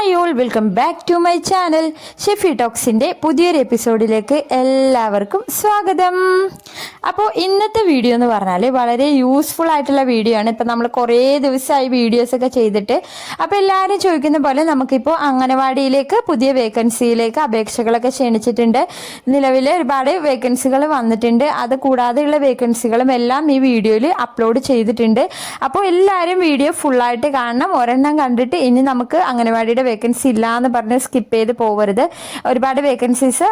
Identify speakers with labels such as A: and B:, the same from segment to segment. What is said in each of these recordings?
A: Hi all welcome back to my channel Shefi ടോക്സിന്റെ പുതിയൊരു എപ്പിസോഡിലേക്ക് എല്ലാവർക്കും സ്വാഗതം. അപ്പോൾ ഇന്നത്തെ വീഡിയോ എന്ന് പറഞ്ഞാൽ വളരെ യൂസ്ഫുൾ ആയിട്ടുള്ള വീഡിയോ ആണ്. ഇപ്പം നമ്മൾ കുറേ ദിവസമായി വീഡിയോസ് ഒക്കെ ചെയ്തിട്ട് അപ്പോൾ എല്ലാവരും ചോദിക്കുന്ന പോലെ നമുക്കിപ്പോൾ അംഗനവാടിയിലേക്ക് പുതിയ വേക്കൻസിയിലേക്ക് അപേക്ഷകളൊക്കെ ക്ഷണിച്ചിട്ടുണ്ട്. നിലവിൽ ഒരുപാട് വേക്കൻസികൾ വന്നിട്ടുണ്ട്. അത് കൂടാതെയുള്ള വേക്കൻസികളും എല്ലാം ഈ വീഡിയോയിൽ അപ്ലോഡ് ചെയ്തിട്ടുണ്ട്. അപ്പോൾ എല്ലാവരും വീഡിയോ ഫുള്ളായിട്ട് കാണണം. ഒരെണ്ണം കണ്ടിട്ട് ഇനി നമുക്ക് അംഗനവാടിയുടെ വേക്കൻസി ഇല്ല എന്ന് പറഞ്ഞ് സ്കിപ്പ് ചെയ്ത് പോകരുത് ഒരുപാട് വേക്കൻസീസ്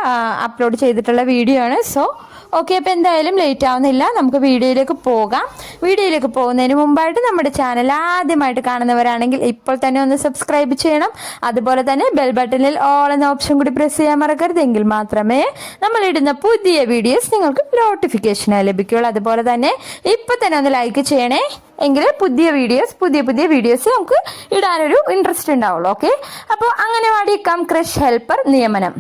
A: അപ്ലോഡ് ചെയ്തിട്ടുള്ള വീഡിയോ ആണ്. സോ ഓക്കെ അപ്പോൾ എന്തായാലും ലേറ്റ് ആവുന്നില്ല. നമുക്ക് വീഡിയോയിലേക്ക് പോകാം. വീഡിയോയിലേക്ക് പോകുന്നതിന് മുമ്പായിട്ട് നമ്മുടെ ചാനൽ ആദ്യമായിട്ട് കാണുന്നവരാണെങ്കിൽ ഇപ്പോൾ തന്നെ ഒന്ന് സബ്സ്ക്രൈബ് ചെയ്യണം. അതുപോലെ തന്നെ ബെൽ ബട്ടണിൽ ഓൾ എന്ന ഓപ്ഷൻ കൂടി പ്രസ് ചെയ്യാൻ മറക്കരുത്. എങ്കിൽ മാത്രമേ നമ്മളിടുന്ന പുതിയ വീഡിയോസ് നിങ്ങൾക്ക് നോട്ടിഫിക്കേഷനായി ലഭിക്കുകയുള്ളൂ. അതുപോലെ തന്നെ ഇപ്പോൾ തന്നെ ഒന്ന് ലൈക്ക് ചെയ്യണേ. എങ്കിൽ പുതിയ വീഡിയോസ് പുതിയ പുതിയ വീഡിയോസ് നമുക്ക് ഇടാനൊരു ഇൻട്രസ്റ്റ് ഉണ്ടാവുള്ളൂ. ഓക്കെ? അപ്പോൾ അങ്ങനെ വാടി കം ക്രഷ് ഹെൽപ്പർ നിയമനം.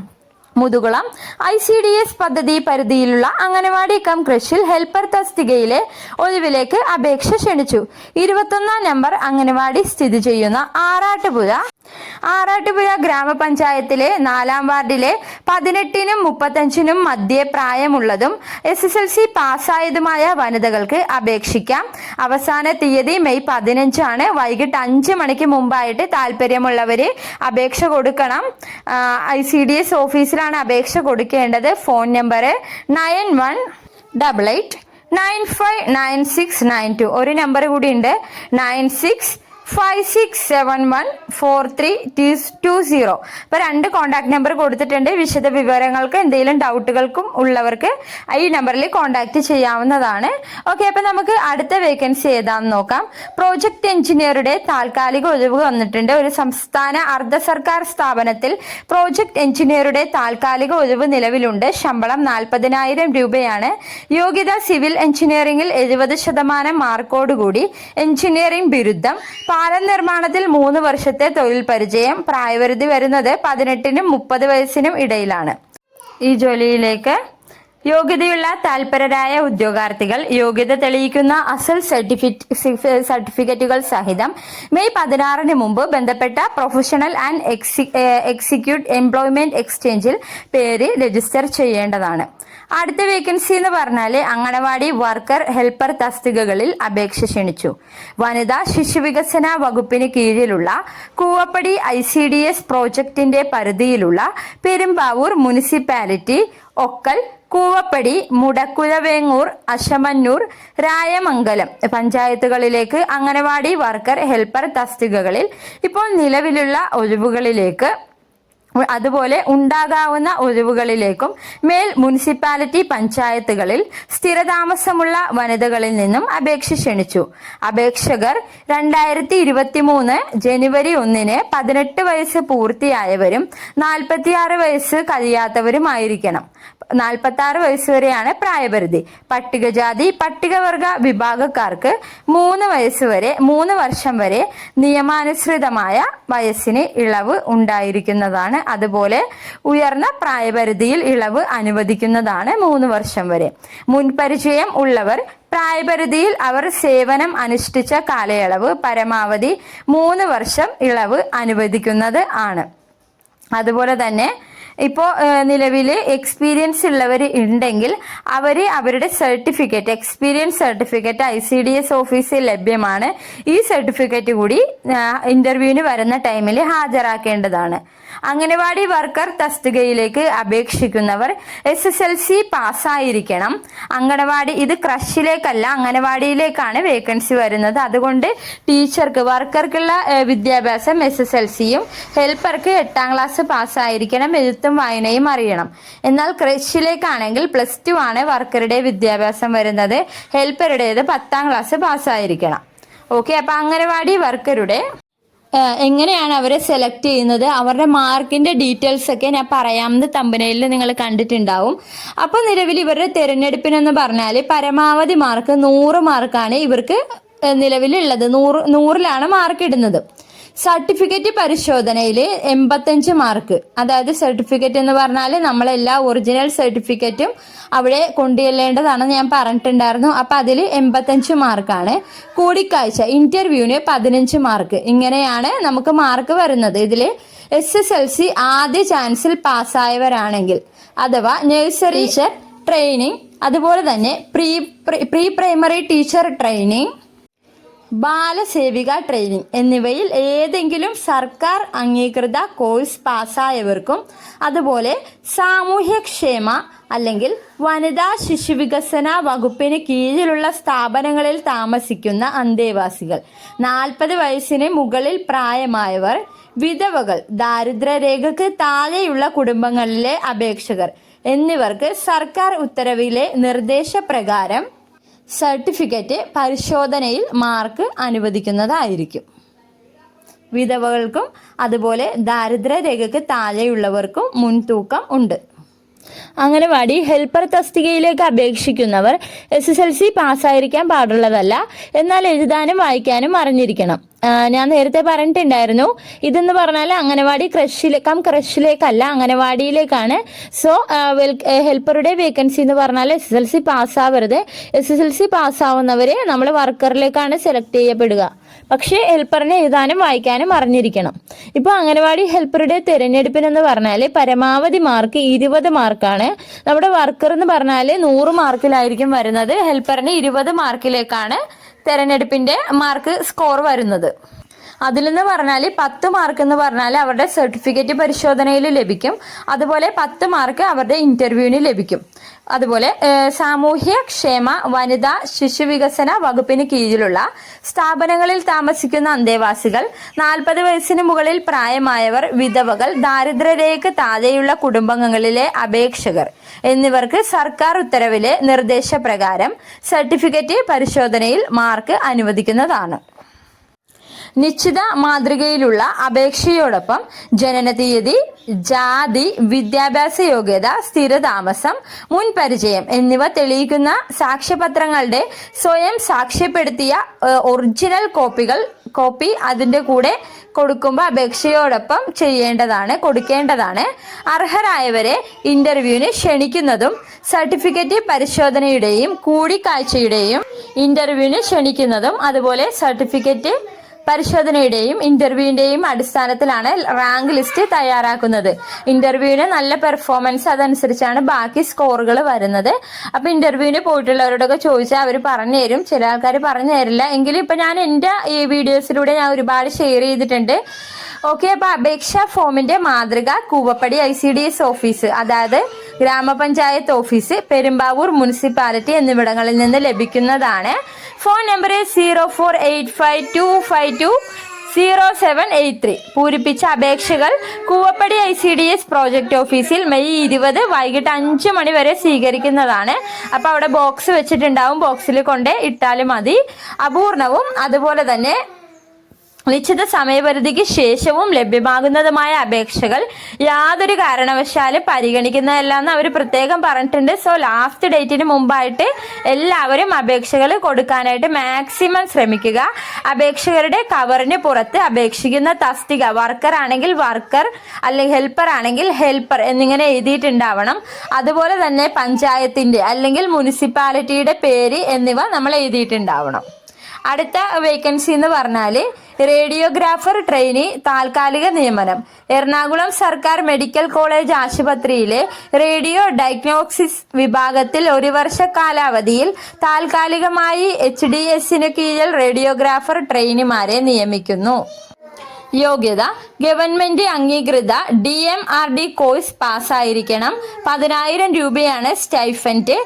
A: Muthukulam I C D S പദ്ധതി പരിധിയിലുള്ള അംഗനവാടി കം കൃഷിൽ ഹെൽപ്പർ തസ്തികയിലെ ഒഴിവിലേക്ക് അപേക്ഷ ക്ഷണിച്ചു. ഇരുപത്തൊന്നാം നമ്പർ അംഗനവാടി സ്ഥിതി ചെയ്യുന്ന ആറാട്ടുപുഴ ആറാട്ടുപുഴ ഗ്രാമപഞ്ചായത്തിലെ നാലാം വാർഡിലെ പതിനെട്ടിനും മുപ്പത്തഞ്ചിനും മധ്യേ പ്രായമുള്ളതും എസ് എസ് എൽ സി പാസ്സായതുമായ വനിതകൾക്ക് അപേക്ഷിക്കാം. അവസാന തീയതി മെയ് പതിനഞ്ചാണ്. വൈകിട്ട് അഞ്ച് മണിക്ക് മുമ്പായിട്ട് താല്പര്യമുള്ളവർ അപേക്ഷ കൊടുക്കണം. ഐ സി ഡി എസ് ഓഫീസിലാണ് അപേക്ഷ കൊടുക്കേണ്ടത്. Phone number nine one double eight nine five nine six nine two. ഒരു നമ്പർ കൂടി ഉണ്ട്. Nine six five six seven one four three two zero ഇപ്പോൾ രണ്ട് കോൺടാക്ട് നമ്പർ കൊടുത്തിട്ടുണ്ട്. വിശദ വിവരങ്ങൾക്ക് എന്തെങ്കിലും ഡൗട്ടുകൾക്കും ഉള്ളവർക്ക് ഈ നമ്പറിൽ കോൺടാക്ട് ചെയ്യാവുന്നതാണ്. ഓക്കെ അപ്പോൾ നമുക്ക് അടുത്ത വേക്കൻസി ഏതാണെന്ന് നോക്കാം. പ്രോജക്റ്റ് എഞ്ചിനീയറുടെ താൽക്കാലിക ഒഴിവ് വന്നിട്ടുണ്ട്. ഒരു സംസ്ഥാന അർദ്ധ സർക്കാർ സ്ഥാപനത്തിൽ പ്രോജക്റ്റ് എഞ്ചിനീയറുടെ താൽക്കാലിക ഒഴിവ് നിലവിലുണ്ട്. ശമ്പളം നാൽപ്പതിനായിരം രൂപയാണ്. യോഗ്യത സിവിൽ എഞ്ചിനീയറിംഗിൽ എഴുപത് ശതമാനം മാർക്കോടുകൂടി എഞ്ചിനീയറിംഗ് ബിരുദം പാലം നിർമ്മാണത്തിൽ മൂന്ന് വർഷത്തെ തൊഴിൽ പരിചയം പ്രായപരിധി വരുന്നത് പതിനെട്ടിനും മുപ്പത് വയസ്സിനും ഇടയിലാണ്. ഈ ജോലിയിലേക്ക് യോഗ്യതയുള്ള താൽപരരായ ഉദ്യോഗാർത്ഥികൾ യോഗ്യത തെളിയിക്കുന്ന അസൽ സർട്ടിഫിക്കറ്റ് സർട്ടിഫിക്കറ്റുകൾ സഹിതം മെയ് പതിനാറിന് മുമ്പ് ബന്ധപ്പെട്ട പ്രൊഫഷണൽ ആൻഡ് എക്സിക്യൂട്ട് എംപ്ലോയ്മെന്റ് എക്സ്ചേഞ്ചിൽ പേര് രജിസ്റ്റർ ചെയ്യേണ്ടതാണ്. അടുത്ത വേക്കൻസി എന്ന് പറഞ്ഞാൽ അങ്കണവാടി വർക്കർ ഹെൽപ്പർ തസ്തികകളിൽ അപേക്ഷ ക്ഷണിച്ചു. വനിതാ ശിശുവികസന വകുപ്പിന് കീഴിലുള്ള Koovappadi I C D S പ്രോജക്റ്റിന്റെ പരിധിയിലുള്ള പെരുമ്പാവൂർ മുനിസിപ്പാലിറ്റി ഒക്കൽ കൂവപ്പടി മുടക്കുഴവേങ്ങൂർ അശമന്നൂർ രായമംഗലം പഞ്ചായത്തുകളിലേക്ക് അംഗനവാടി വർക്കർ ഹെൽപ്പർ തസ്തികകളിൽ ഇപ്പോൾ നിലവിലുള്ള ഒഴിവുകളിലേക്ക് അതുപോലെ ഉണ്ടാകാവുന്ന ഒഴിവുകളിലേക്കും മേൽ മുനിസിപ്പാലിറ്റി പഞ്ചായത്തുകളിൽ സ്ഥിരതാമസമുള്ള വനിതകളിൽ നിന്നും അപേക്ഷ ക്ഷണിച്ചു. അപേക്ഷകർ രണ്ടായിരത്തി ഇരുപത്തി മൂന്ന് ജനുവരി ഒന്നിന് പതിനെട്ട് വയസ്സ് പൂർത്തിയായവരും നാൽപ്പത്തിയാറ് വയസ്സ് കഴിയാത്തവരുമായിരിക്കണം. നാൽപ്പത്തി ആറ് വയസ്സ് വരെയാണ് പ്രായപരിധി. പട്ടികജാതി പട്ടികവർഗ വിഭാഗക്കാർക്ക് മൂന്ന് വയസ്സ് വരെ മൂന്ന് വർഷം വരെ നിയമാനുസൃതമായ വയസ്സിന് ഇളവ് ഉണ്ടായിരിക്കുന്നതാണ് അതുപോലെ ഉയർന്ന പ്രായപരിധിയിൽ ഇളവ് അനുവദിക്കുന്നതാണ് മൂന്ന് വർഷം വരെ. മുൻപരിചയം ഉള്ളവർ പ്രായപരിധിയിൽ അവർ സേവനം അനുഷ്ഠിച്ച കാലയളവ് പരമാവധി മൂന്ന് വർഷം ഇളവ് അനുവദിക്കുന്നത് ആണ്. അതുപോലെ തന്നെ ഇപ്പോൾ നിലവിൽ എക്സ്പീരിയൻസ് ഉള്ളവർ ഉണ്ടെങ്കിൽ അവർ അവരുടെ certificate experience certificate I C D S ഓഫീസിൽ ലഭ്യമാണ്. ഈ സർട്ടിഫിക്കറ്റ് കൂടി ഇന്റർവ്യൂവിന് വരുന്ന ടൈമിൽ ഹാജരാക്കേണ്ടതാണ്. അംഗനവാടി വർക്കർ തസ്തികയിലേക്ക് അപേക്ഷിക്കുന്നവർ എസ് എസ് എൽ സി പാസ്സായിരിക്കണം. അംഗനവാടി ഇത് ക്രഷിലേക്കല്ല അംഗനവാടിയിലേക്കാണ് വേക്കൻസി വരുന്നത്. അതുകൊണ്ട് ടീച്ചർക്ക് വർക്കർക്കുള്ള വിദ്യാഭ്യാസം എസ് എസ് എൽ സിയും ഹെൽപ്പർക്ക് എട്ടാം ക്ലാസ് പാസ്സായിരിക്കണം. എഴുത്തും വായനയും അറിയണം. എന്നാൽ ക്രഷിലേക്കാണെങ്കിൽ പ്ലസ് ടു ആണ് വർക്കറുടെ വിദ്യാഭ്യാസം വരുന്നത്. ഹെൽപ്പറുടേത് പത്താം ക്ലാസ് പാസ്സായിരിക്കണം. ഓക്കെ അപ്പൊ അംഗനവാടി വർക്കറുടെ എങ്ങനെയാണ് അവരെ സെലക്ട് ചെയ്യുന്നത്? അവരുടെ മാർക്കിന്റെ ഡീറ്റെയിൽസ് ഒക്കെ ഞാൻ പറയാമെന്ന് തമ്പനയിൽ നിങ്ങൾ കണ്ടിട്ടുണ്ടാവും. അപ്പോൾ നിലവിൽ ഇവരുടെ തിരഞ്ഞെടുപ്പിനെന്ന് പറഞ്ഞാൽ പരമാവധി മാർക്ക് നൂറ് മാർക്കാണ് ഇവർക്ക് നിലവിലുള്ളത്. നൂറ് നൂറിലാണ് മാർക്ക് ഇടുന്നത് സർട്ടിഫിക്കറ്റ് പരിശോധനയിൽ എൺപത്തഞ്ച് മാർക്ക്. അതായത് സർട്ടിഫിക്കറ്റ് എന്ന് പറഞ്ഞാൽ നമ്മളെല്ലാ ഒറിജിനൽ സർട്ടിഫിക്കറ്റും അവിടെ കൊണ്ടുചെല്ലേണ്ടതാണെന്ന് ഞാൻ പറഞ്ഞിട്ടുണ്ടായിരുന്നു. അപ്പം അതിൽ എൺപത്തഞ്ച് മാർക്കാണ്. കൂടിക്കാഴ്ച ഇന്റർവ്യൂവിന് പതിനഞ്ച് മാർക്ക്. ഇങ്ങനെയാണ് നമുക്ക് മാർക്ക് വരുന്നത്. ഇതിൽ എസ് എസ് എൽ സി ആദ്യ ചാൻസിൽ പാസ്സായവരാണെങ്കിൽ അഥവാ നഴ്സറി ടീച്ചർ ട്രെയിനിങ് അതുപോലെ തന്നെ pre pre primary teacher training Balasevika training എന്നിവയിൽ ഏതെങ്കിലും സർക്കാർ അംഗീകൃത കോഴ്സ് പാസ്സായവർക്കും അതുപോലെ സാമൂഹ്യക്ഷേമ അല്ലെങ്കിൽ വനിതാ ശിശുവികസന വകുപ്പിന് കീഴിലുള്ള സ്ഥാപനങ്ങളിൽ താമസിക്കുന്ന അന്തേവാസികൾ നാൽപ്പത് വയസ്സിന് മുകളിൽ പ്രായമായവർ വിധവകൾ ദാരിദ്ര്യരേഖയ്ക്ക് താഴെയുള്ള കുടുംബങ്ങളിലെ അപേക്ഷകർ എന്നിവർക്ക് സർക്കാർ ഉത്തരവിലെ നിർദ്ദേശപ്രകാരം സർട്ടിഫിക്കറ്റ് പരിശോധനയിൽ മാർക്ക് അനുവദിക്കുന്നതായിരിക്കും. വിധവകൾക്കും അതുപോലെ ദാരിദ്ര്യ രേഖയ്ക്ക് താഴെയുള്ളവർക്കും മുൻതൂക്കം ഉണ്ട്. അംഗനവാടി ഹെൽപ്പർ തസ്തികയിലേക്ക് അപേക്ഷിക്കുന്നവർ എസ് എസ് എൽ സി പാസ്സായിരിക്കാൻ പാടുള്ളതല്ല എന്നാൽ എഴുതാനും വായിക്കാനും അറിഞ്ഞിരിക്കണം. ഞാൻ നേരത്തെ പറഞ്ഞിട്ടുണ്ടായിരുന്നു. ഇതെന്ന് പറഞ്ഞാൽ അംഗനവാടി ക്രഷിലെ കം ക്രഷിലേക്കല്ല അംഗനവാടിയിലേക്കാണ്. സോ ഹെൽപ്പറുടെ വേക്കൻസി എന്ന് പറഞ്ഞാൽ എസ് എസ് എൽ സി പാസ്സാവരുത് എസ് എസ് എൽ സി പാസ്സാവുന്നവരെ നമ്മൾ വർക്കറിലേക്കാണ് സെലക്ട് ചെയ്യപ്പെടുക. പക്ഷേ ഹെൽപ്പറിനെ എഴുതാനും വായിക്കാനും അറിഞ്ഞിരിക്കണം. ഇപ്പോൾ അംഗനവാടി ഹെൽപ്പറുടെ തിരഞ്ഞെടുപ്പിനെന്ന് പറഞ്ഞാൽ പരമാവധി മാർക്ക് ഇരുപത് മാർക്കാണ്. നമ്മുടെ വർക്കർ എന്ന് പറഞ്ഞാൽ നൂറ് മാർക്കിലായിരിക്കും വരുന്നത്. ഹെൽപ്പറിന് ഇരുപത് മാർക്കിലേക്കാണ് തെരഞ്ഞെടുപ്പിന്റെ മാർക്ക് സ്കോർ വരുന്നത്. അതിലെന്ന് പറഞ്ഞാൽ പത്ത് മാർക്ക് എന്ന് പറഞ്ഞാൽ അവരുടെ സർട്ടിഫിക്കറ്റ് പരിശോധനയിൽ ലഭിക്കും. അതുപോലെ പത്ത് മാർക്ക് അവരുടെ ഇന്റർവ്യൂവിന് ലഭിക്കും. അതുപോലെ സാമൂഹ്യ ക്ഷേമ വനിതാ ശിശു വികസന വകുപ്പിന് കീഴിലുള്ള സ്ഥാപനങ്ങളിൽ താമസിക്കുന്ന അന്തേവാസികൾ നാൽപ്പത് വയസ്സിന് മുകളിൽ പ്രായമായവർ വിധവകൾ ദാരിദ്ര്യരേഖ താഴെയുള്ള കുടുംബങ്ങളിലെ അപേക്ഷകർ എന്നിവർക്ക് സർക്കാർ ഉത്തരവിലെ നിർദ്ദേശപ്രകാരം സർട്ടിഫിക്കറ്റ് പരിശോധനയിൽ മാർക്ക് അനുവദിക്കുന്നതാണ്. നിശ്ചിത മാതൃകയിലുള്ള അപേക്ഷയോടൊപ്പം ജനനതീയതി ജാതി വിദ്യാഭ്യാസ യോഗ്യത സ്ഥിരതാമസം മുൻപരിചയം എന്നിവ തെളിയിക്കുന്ന സാക്ഷ്യപത്രങ്ങളുടെ സ്വയം സാക്ഷ്യപ്പെടുത്തിയ ഒറിജിനൽ കോപ്പികൾ കോപ്പി അതിന്റെ കൂടെ കൊടുക്കുമ്പോൾ അപേക്ഷയോടൊപ്പം ചെയ്യേണ്ടതാണ് കൊടുക്കേണ്ടതാണ്. അർഹരായവരെ ഇന്റർവ്യൂവിന് ക്ഷണിക്കുന്നതും സർട്ടിഫിക്കറ്റ് പരിശോധനയുടെയും കൂടിക്കാഴ്ചയുടെയും ഇന്റർവ്യൂവിന് ക്ഷണിക്കുന്നതും അതുപോലെ സർട്ടിഫിക്കറ്റ് പരിശോധനയുടെയും ഇന്റർവ്യൂവിന്റെയും അടിസ്ഥാനത്തിലാണ് റാങ്ക് ലിസ്റ്റ് തയ്യാറാക്കുന്നത്. ഇന്റർവ്യൂവിന് നല്ല പെർഫോമൻസ് അതനുസരിച്ചാണ് ബാക്കി സ്കോറുകൾ വരുന്നത്. അപ്പൊ ഇന്റർവ്യൂവിന് പോയിട്ടുള്ളവരോടൊക്കെ ചോദിച്ചാൽ അവർ പറഞ്ഞു തരും. ചില ആൾക്കാർ പറഞ്ഞു തരില്ല. എങ്കിലും ഇപ്പൊ ഞാൻ എന്റെ ഈ വീഡിയോസിലൂടെ ഞാൻ ഒരുപാട് ഷെയർ ചെയ്തിട്ടുണ്ട്. ഓക്കെ അപ്പൊ അപേക്ഷാ ഫോമിന്റെ മാതൃക Koovappady I C D S office. അതായത് ഗ്രാമപഞ്ചായത്ത് ഓഫീസ് പെരുമ്പാവൂർ മുനിസിപ്പാലിറ്റി എന്നിവിടങ്ങളിൽ നിന്ന് ലഭിക്കുന്നതാണ്. Phone number zero four eight five two five two zero seven eight three. പൂരിപ്പിച്ച അപേക്ഷകൾ Koovappady I C D S project ഓഫീസിൽ മെയ് ഇരുപത് വൈകിട്ട് അഞ്ച് മണി വരെ സ്വീകരിക്കുന്നതാണ്. അപ്പോൾ അവിടെ ബോക്സ് വെച്ചിട്ടുണ്ടാവും. ബോക്സിൽ കൊണ്ട് ഇട്ടാലും മതി. അപൂർണവും അതുപോലെ തന്നെ നിശ്ചിത സമയപരിധിക്ക് ശേഷവും ലഭ്യമാകുന്നതുമായ അപേക്ഷകൾ യാതൊരു കാരണവശാലും പരിഗണിക്കുന്നതല്ല എന്ന് അവർ പ്രത്യേകം പറഞ്ഞിട്ടുണ്ട്. സോ ലാസ്റ്റ് ഡേറ്റിന് മുമ്പായിട്ട് എല്ലാവരും അപേക്ഷകൾ കൊടുക്കാനായിട്ട് മാക്സിമം ശ്രമിക്കുക. അപേക്ഷകരുടെ കവറിന് പുറത്ത് അപേക്ഷിക്കുന്ന തസ്തിക വർക്കർ ആണെങ്കിൽ വർക്കർ അല്ലെങ്കിൽ ഹെൽപ്പർ ആണെങ്കിൽ ഹെൽപ്പർ എന്നിങ്ങനെ എഴുതിയിട്ടുണ്ടാവണം. അതുപോലെ തന്നെ പഞ്ചായത്തിന്റെ അല്ലെങ്കിൽ മുനിസിപ്പാലിറ്റിയുടെ പേര് എന്നിവ നമ്മൾ എഴുതിയിട്ടുണ്ടാവണം. അടുത്ത വേക്കൻസി എന്ന് പറഞ്ഞാൽ റേഡിയോഗ്രാഫർ ട്രെയിനി താൽക്കാലിക നിയമനം. എറണാകുളം സർക്കാർ മെഡിക്കൽ കോളേജ് ആശുപത്രിയിലെ റേഡിയോ ഡയഗ്നോസിസ് വിഭാഗത്തിൽ ഒരു വർഷ കാലാവധിയിൽ താൽക്കാലികമായി എച്ച് ഡി എസിന് കീഴിൽ റേഡിയോഗ്രാഫർ ട്രെയിനിമാരെ നിയമിക്കുന്നു. യോഗ്യത ഗവൺമെന്റ് അംഗീകൃത D M R D course പാസ്സായിരിക്കണം. പതിനായിരം രൂപയാണ് സ്റ്റൈഫന്റ്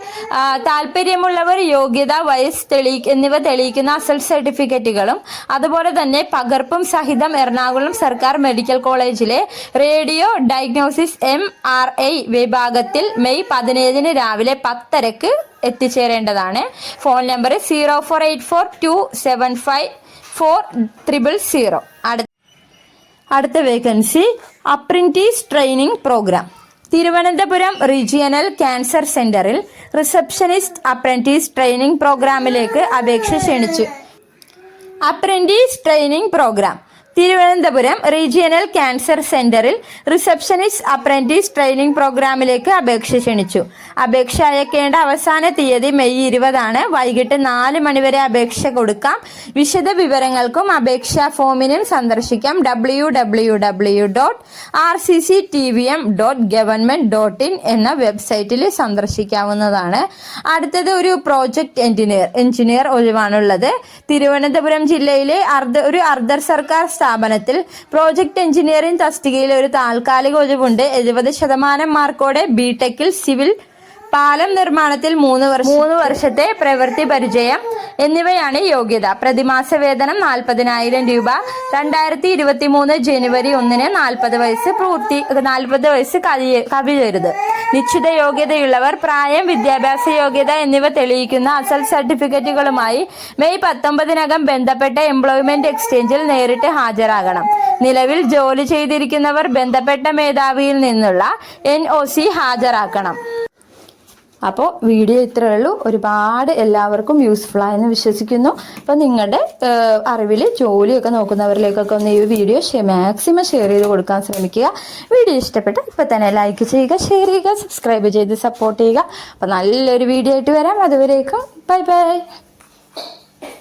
A: താല്പര്യമുള്ളവർ യോഗ്യത വയസ്സ് തെളി എന്നിവ തെളിയിക്കുന്ന അസൽ സർട്ടിഫിക്കറ്റുകളും അതുപോലെ തന്നെ പകർപ്പും സഹിതം എറണാകുളം സർക്കാർ മെഡിക്കൽ കോളേജിലെ radio diagnosis M R I വിഭാഗത്തിൽ മെയ് പതിനേഴിന് രാവിലെ പത്തരക്ക് എത്തിച്ചേരേണ്ടതാണ്. Phone number zero four eight four two seven five four triple zero. അടുത്ത അടുത്ത vacancy apprentice training programme Thiruvananthapuram regional cancer സെന്ററിൽ റിസപ്ഷനിസ്റ്റ് അപ്രന്റീസ് ട്രെയിനിങ് പ്രോഗ്രാമിലേക്ക് അപേക്ഷ ക്ഷണിച്ചു. Apprentice training programme Thiruvananthapuram regional cancer സെന്ററിൽ റിസപ്ഷനിസ്റ്റ് അപ്രന്റീസ് ട്രെയിനിംഗ് പ്രോഗ്രാമിലേക്ക് അപേക്ഷ ക്ഷണിച്ചു. അപേക്ഷ അയക്കേണ്ട അവസാന തീയതി മെയ് ഇരുപതാണ്. വൈകിട്ട് നാല് മണിവരെ അപേക്ഷ കൊടുക്കാം. വിശദ വിവരങ്ങൾക്കും അപേക്ഷാ ഫോമിനും സന്ദർശിക്കാം. W W W dot R C C T V M dot government dot in എന്ന വെബ്സൈറ്റിൽ സന്ദർശിക്കാവുന്നതാണ്. അടുത്തത് ഒരു പ്രോജക്റ്റ് എഞ്ചിനീയർ എഞ്ചിനീയർ ഒഴിവാണുള്ളത്. തിരുവനന്തപുരം ജില്ലയിലെ അർദ്ധ ഒരു അർദ്ധ സർക്കാർ സ്ഥാപനത്തിൽ പ്രോജക്ട് എഞ്ചിനീയറിംഗ് തസ്തികയിൽ ഒരു താൽക്കാലിക ഒഴിവുണ്ട്. എഴുപത് ശതമാനം മാർക്കോടെ ബിടെക്കിൽ സിവിൽ പാലം നിർമ്മാണത്തിൽ മൂന്ന് വർഷം മൂന്ന് വർഷത്തെ പ്രവൃത്തി പരിചയം എന്നിവയാണ് യോഗ്യത. പ്രതിമാസ വേതനം നാൽപ്പതിനായിരം രൂപ. രണ്ടായിരത്തി ഇരുപത്തി മൂന്ന് ജനുവരി ഒന്നിന് നാൽപ്പത് വയസ്സ് പൂർത്തി നാൽപ്പത് വയസ്സ് കവി കവിയരുത്. നിശ്ചിത യോഗ്യതയുള്ളവർ പ്രായം വിദ്യാഭ്യാസ യോഗ്യത എന്നിവ തെളിയിക്കുന്ന അസൽ സർട്ടിഫിക്കറ്റുകളുമായി മെയ് പത്തൊമ്പതിനകം ബന്ധപ്പെട്ട എംപ്ലോയ്മെന്റ് എക്സ്ചേഞ്ചിൽ നേരിട്ട് ഹാജരാകണം. നിലവിൽ ജോലി ചെയ്തിരിക്കുന്നവർ ബന്ധപ്പെട്ട മേധാവിയിൽ നിന്നുള്ള എൻ ഹാജരാക്കണം. അപ്പോൾ വീഡിയോ ഇത്രയേ ഉള്ളൂ. ഒരുപാട് എല്ലാവർക്കും യൂസ്ഫുൾ ആയെന്ന് വിശ്വസിക്കുന്നു. അപ്പോൾ നിങ്ങളുടെ അറിവിൽ ജോലിയൊക്കെ നോക്കുന്നവരിലേക്കൊക്കെ ഒന്ന് ഈ വീഡിയോ മാക്സിമം ഷെയർ ചെയ്ത് കൊടുക്കാൻ ശ്രമിക്കുക. വീഡിയോ ഇഷ്ടപ്പെട്ട ഇപ്പം തന്നെ ലൈക്ക് ചെയ്യുക ഷെയർ ചെയ്യുക സബ്സ്ക്രൈബ് ചെയ്ത് സപ്പോർട്ട് ചെയ്യുക. അപ്പോൾ നല്ലൊരു വീഡിയോ ആയിട്ട് വരാം. അതുവരേക്കും ബൈ ബൈ